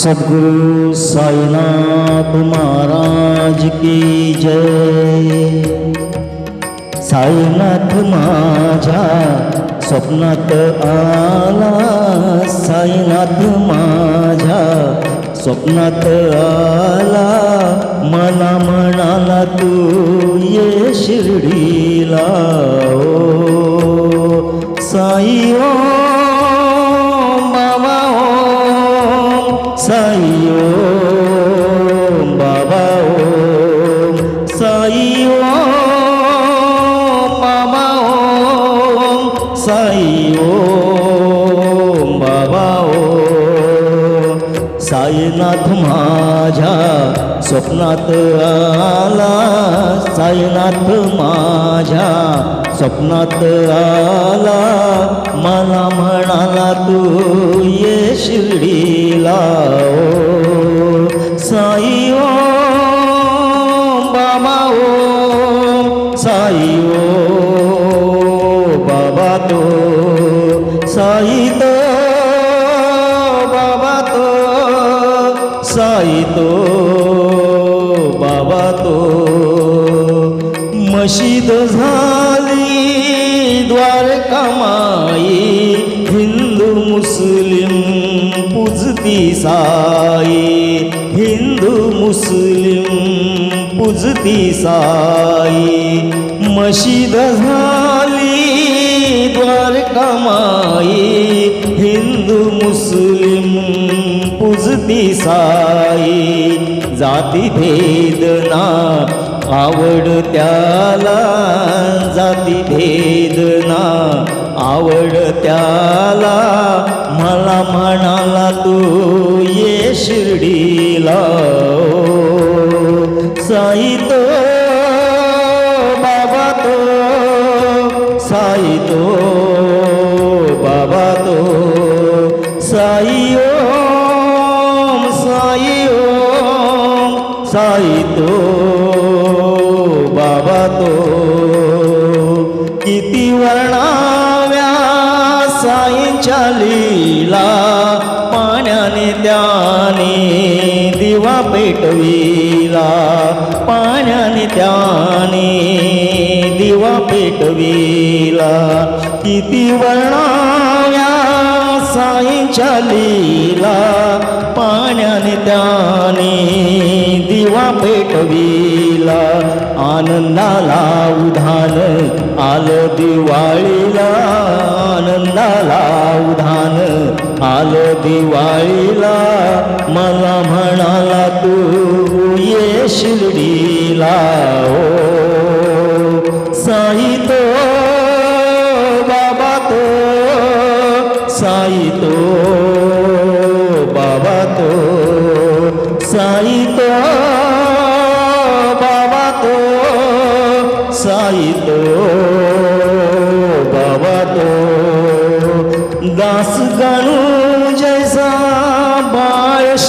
सद्गुरु साईनाथ महाराज की जय। साईनाथ माझ्या स्वप्नात आला साईनाथ माझ्या स्वप्नात आला मला म्हणाला तू ये शिर्डीला ओ साई ओ साईनाथ माझ्या स्वप्नात आला. साईनाथ माझ्या स्वप्नात आला. मला म्हणाला तू ये शिर्डीला ओ. साई ओ बाबा ओ. साई ओ मशीद झाली द्वारकामाई हिंदू मुस्लिम पुजती साई. हिंदू मुस्लिम पुजती साई. मशीद झाली द्वारकामाई हिंदू मुस्लिम पुजती साई. जाती भेदना आवड त्याला जाती भेदना आवड त्याला मला म्हणाला तू ये शिर्डीला. साईतो साई तो बाबा तो साई तो बाबा तो. साई ओम साई ओम साई साईंच्या लीला पाण्याने त्याने दिवा पेटविला. पाण्याने त्याने दिवा पेटविला. किती वर्णाव्या साईच्या लीला पाण्याने त्याने दिवा पेटविला. आनंदाला उधान आलं दिवाळीला आनंदाला उधान आलं दिवाळीला. मला म्हणाला तू ये शिर्डीला हो. ओ साई तो बाबा तो साई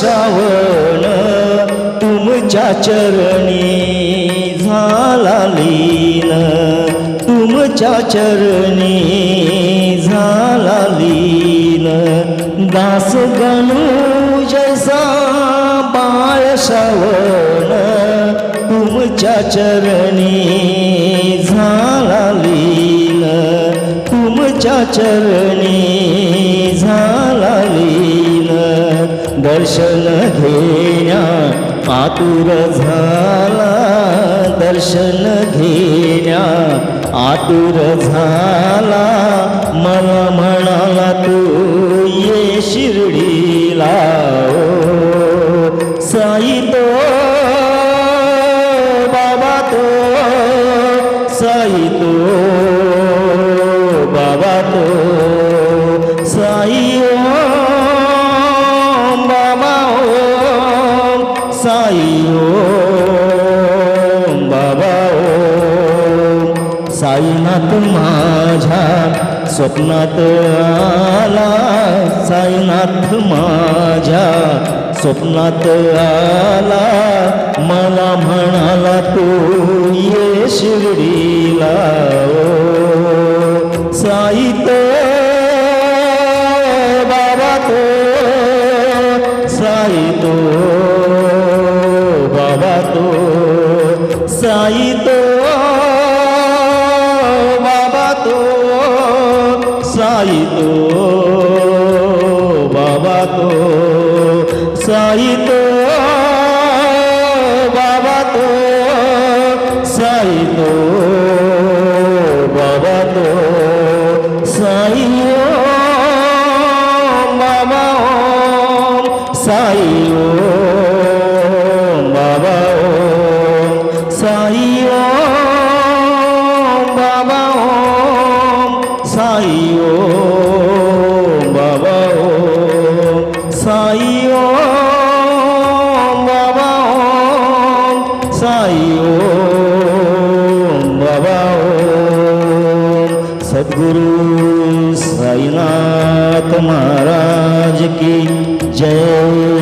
सावन तुमच्या चरणी झाला लीन. तुमच्या चरणी झाला लीन. दास गणू जैसा बाळ सावन तुमच्या चरणी झाला लीन. तुमच्या चरणी दर्शन घेण्या आतुर झाला दर्शन घेण्या आतुर झाला. मला म्हणाला तू ये शिर्डीला ओ साई तो बाबा तो साई तो बाबा तो. साई ओम बाबा ओम साईनाथ माझ्या स्वप्नात आला. साईनाथ माझ्या स्वप्नात आला. मला म्हणाला तू ये शिर्डीला ओ. साई নাই তো, বাবা তো, সাই তো, বাবা তো, সাই তো, বাবা তো, সাই তো, বাবা তো, সাই বাবা সাই साई ओम बाबा ओम साई ओम बाबा ओम साई ओम बाबा ओम सद्गुरु साईनाथ महाराज की जय।